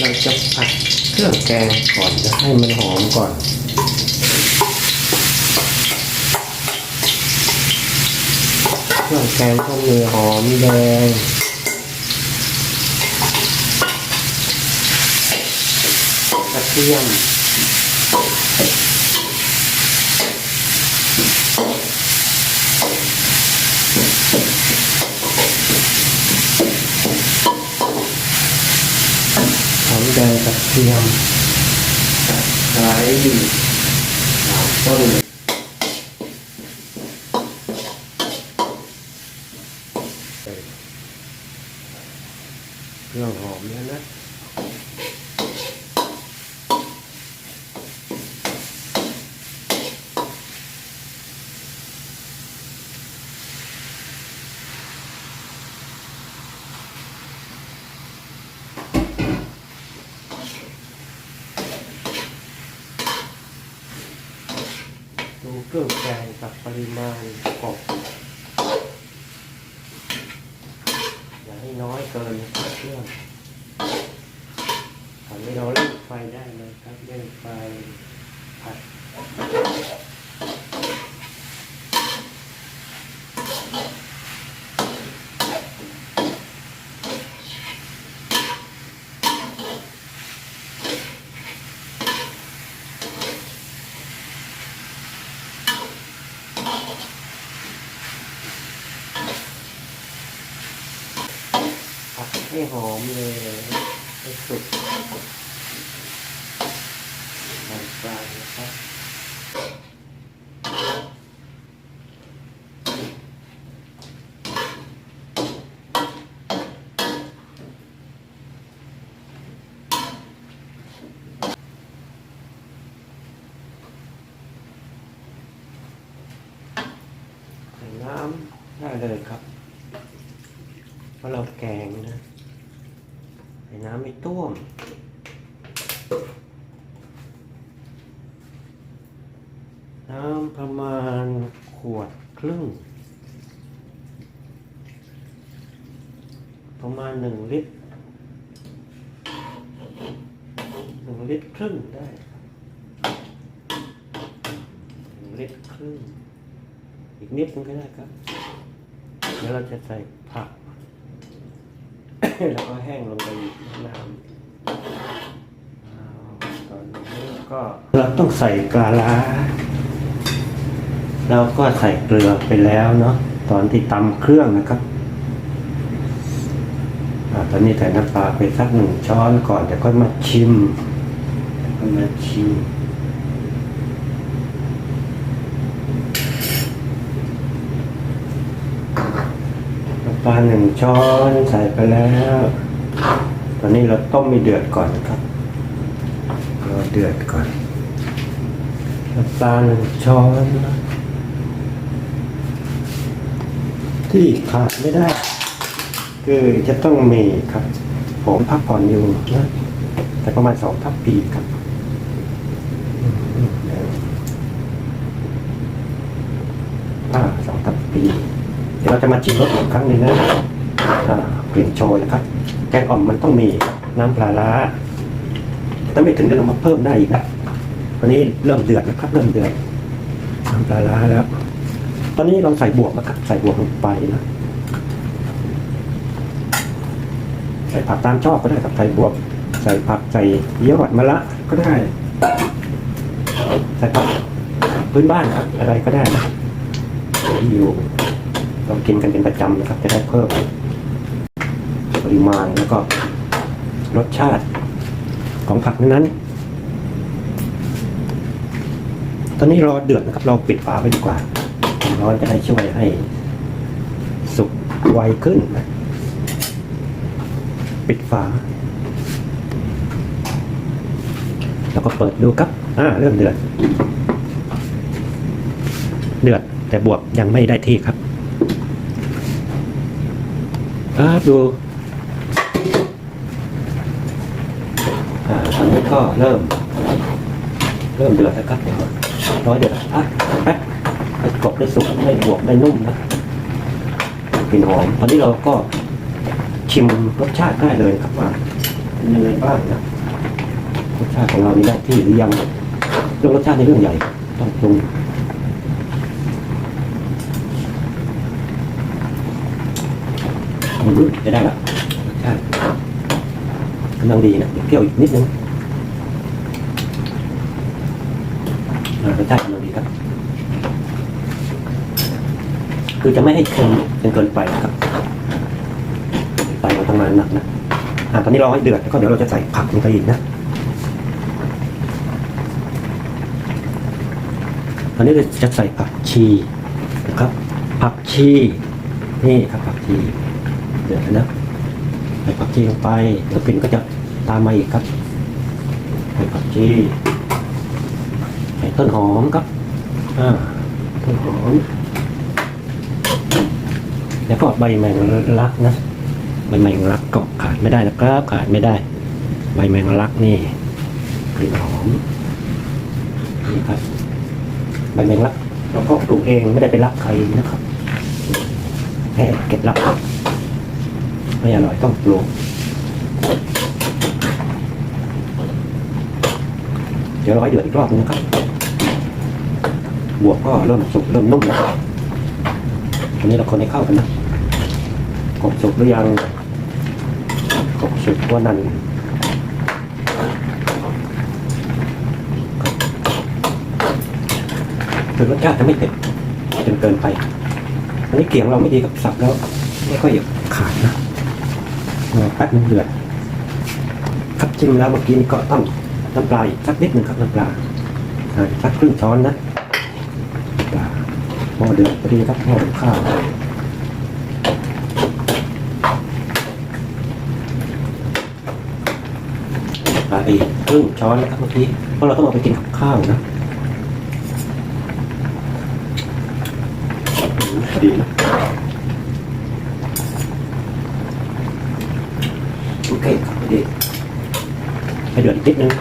เราจะผัดเครื่องแกงก่อนจะให้มันหอมก่อนเครื่องแกงต้องมีหอมแดงกระเทียม แดงกระเทียมตะไคร้สามต้นเครื่องหอมแล้วนะ ดูเครื่องแกงกับปริมาณกบอย่าให้น้อยเกินครับเครื่องทำให้เราเล่นไฟได้เลยครับเล่นไฟผัดผัด ให้หอมเลยให้สุกมันปลายนะครับใส่น้ำได้เลยครับ เพราะเราแกงนะ ใส่น้ำไม่ต้วม น้ำประมาณขวดครึ่ง ประมาณหนึ่งลิตรหนึ่งลิตรครึ่งได้หนึ่งลิตรครึ่ง อีกนิดนึงก็ได้ครับ เดี๋ยวเราจะใส่ผัก แล้วก็แห้งลงไปอีกน้ำตอนนี้ก็เราต้องใส่กาลาเราก็ใส่เกลือไปแล้วเนาะตอนที่ตำเครื่องนะครับอตอนนี้ใส่น้ำปลาไปสักหนึ่งช้อนก่อนเดี๋ยวค่อยมาชิมค่อยมาชิม ปลาหนึ่งช้อนใส่ไปแล้ว ตอนนี้เราต้มมีเดือดก่อนครับรอเดือดก่อนน้ำปลาหนึ่งช้อน ที่ขาดไม่ได้ คือจะต้องมีครับ ผมพักผ่อนอยู่นะแต่ประมาณสองทัพปีครับอ่าสองทัพปี เราจะมาชิมรสอีกครั้งหนึ่งนะกลิ่นโชยนะครับ แกงอ่อมมันต้องมีน้ำปลาร้าถ้าไม่ถึงเดือดเรามาเพิ่มได้อีกนะวันนี้เริ่มเดือดนะครับ เริ่มเดือดน้ำปลาร้าแล้ว ตอนนี้เราใส่บวกนะครับ ใส่บวกลงไปนะใส่ผักตามชอบก็ได้ครับใส่บวก ใส่ผักใส่เยี่ยวหวัดมะละก็ได้ ใส่ผักพื้นบ้านครับอะไรก็ได้นะที่อยู่ เรากินกันเป็นประจำนะครับ จะได้เพิ่มปริมาณแล้วก็ รสชาติของผักนั้น ตอนนี้รอเดือดนะครับ เราปิดฝาไว้ดีกว่าร้อนจะได้ช่วยให้ สุกไวขึ้น ปิดฝา แล้วก็เปิดดูครับอ่าเริ่มเดือด เดือดแต่บวบยังไม่ได้ที่ครับ ครับดูอ่าตอนนี้ก็เริ่ม เริ่มเดือดแล้วครับร้อยเดือดอะแป๊บให้กรอบได้สุกได้บวกได้นุ่มนะกลิ่นหอมตอนนี้เราก็ชิมรสชาติได้เลยครับว่าเป็นยังไงบ้างนะรสชาติของเรานี่ได้ที่หรือยังเรื่องรสชาติในเรื่องใหญ่ต้องปรุงอืม จะได้ละรสชาติกำลังดีนะเปรี้ยวอีกนิดนึงอ่ารสชาติกำลังดีครับ คือจะไม่ให้เค็มจนเกินไปนะครับไฟเราทำงานหนักนะอ่าตอนนี้เรอให้เดือดแล้วก็เดี๋ยวเราจะใส่ผักลงไปอีกนะตอนนี้เราจะใส่ผักชีนะครับ ผักชีนี่ครับผักชี เดือดแล้วนะใส่ผักชีลงไปแล้วกลิ่นก็จะตามมาอีกครับใส่ผักชีใส่ต้นหอมครับอ่าต้นหอมแล้วก็ใบแมงลักนะใบแมงลักก็ขาดไม่ได้นะครับขาดไม่ได้ ใบแมงลักนี่กลิ่นหอมนี่ครับใบแมงลักเราก็ปลูกเองไม่ได้ไปรักใครนะครับแค่เก็บรัก ไม่อร่อยต้องปลูกเดี๋ยวเราให้เดือดอีกรอบนึงนะครับ บวกก็เริ่มสุกเริ่มนุ่มแล้วอันนี้เราคนให้เข้ากันนะกบสุกหรือยังกบสุกว่านั่นคือรสชาติจะไม่เผ็ดจนเกินไปอันนี้เกียงเราไม่ดีกับสับแล้ว ไม่ค่อยขาดนะ แป๊บนึงเดือดครับจิ้มแล้วเมื่อกี้นี่ก็ต้องน้ำปลาอีกสักนิดหนึ่งครับน้ำปลาสักครึ่งช้อนนะน้ำปลาหม้อเดือดพอดีครับหม้อข้าวปลาอีกครึ่งช้อนนะครับเมื่อกี้เพราะเราต้องเอาไปกินกับข้าวนะดีนะโอ เคครับพอดีให้เดือดอีกนิดนึง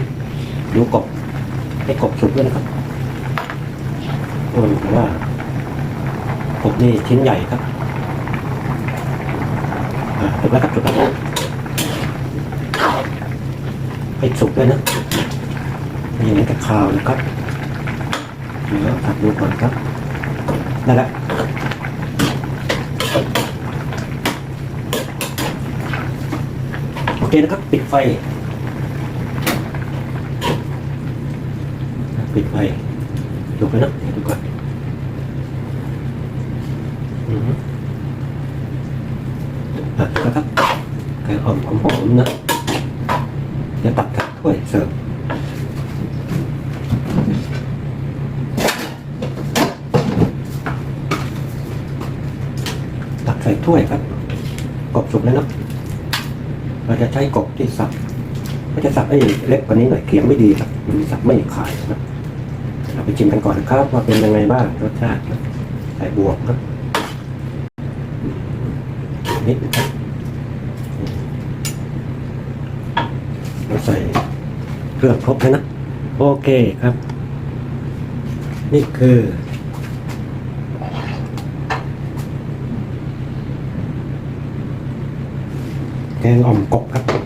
ดูกบให้กบสุกด้วยนะครับโอ้แต่ว่ากบนี่ชิ้นใหญ่ครับอ่าสุกแล้วครับสุกแล้วให้สุกด้วยนะม่อย่างนี้นจะคาวนะครับเดี๋ยวตัดดูก่อนครับได้แล้ว โอ เคนะครับ ปิดไฟ ปิดไฟจบแล้วนะดูก่อนอือฮึอะนะครับไก่อ่อมหอมๆนะเดี๋ยวตักกับถ้วยเสิร์ฟตักใส่ถ้วยครับกรอบสุกแล้วนะ เราจะใช้กบที่สับก็จะสับให้เล็กกว่านี้หน่อยเขียงไม่ดีครับมันสับไม่ขายนะเราไปชิมกันก่อนนะครับ ว่าเป็นยังไงบ้างรสชาติใส่บวกครับนิดนะครับเราใส่เครื่องครบแล้วนะ โอเคครับ นี่คือ งอ่อมกบครับ